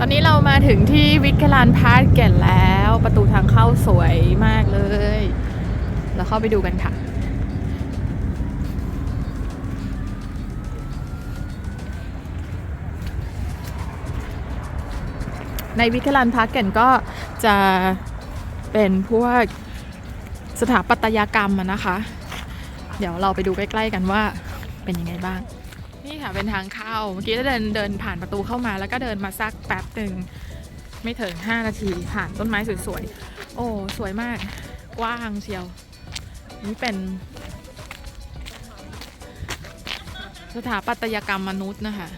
ตอนนี้เรามาถึงที่วิกลานพาร์คแก่นแล้ว ประตูทางเข้าสวยมากเลย เราเข้าไปดูกันค่ะ ในวิกลานพาร์คแก่นก็จะเป็นพวกสถาปัตยกรรมนะคะ เดี๋ยวเราไปดูใกล้ ๆ กันว่าเป็นยังไงบ้าง นี่ค่ะเป็นทางเข้า เมื่อกี้เราเดินเดินผ่านประตูเข้ามา แล้วก็เดินมาสักแป๊บหนึ่งไม่ถึง 5 นาทีผ่านต้นไม้สวยๆ โอ้ สวยมาก กว้างเชียว นี่เป็น สถาปัตยกรรมมนุษย์นะคะ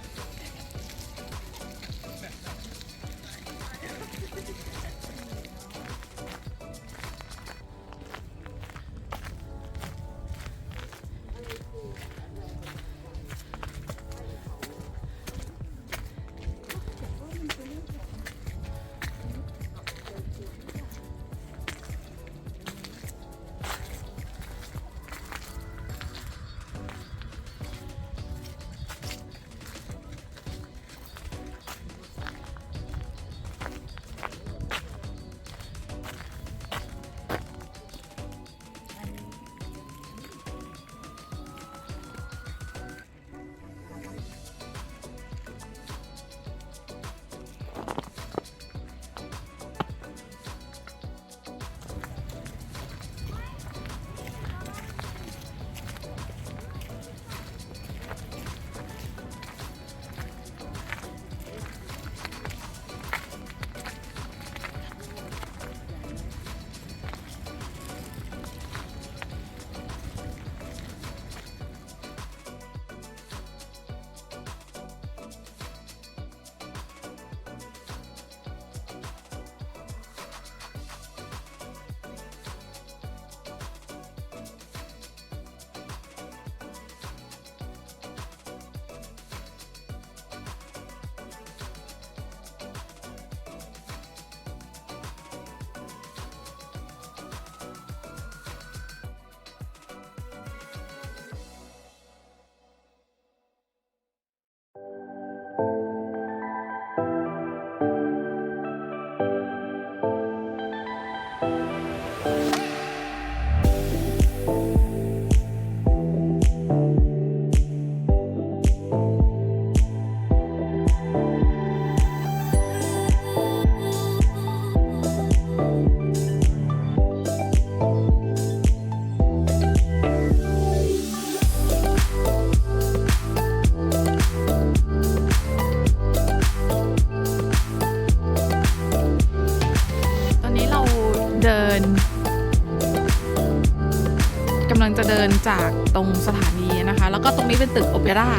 กำลังจะเดินจากตรงสถานีนะคะ แล้วก็ตรงนี้เป็นตึกโอเปร่า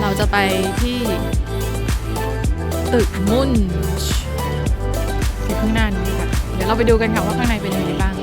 เราจะไปที่ ตึกมุนช์อยู่ข้างหน้านี้ค่ะ เดี๋ยวเราไปดูกันค่ะว่าข้างในเป็นยังไงบ้าง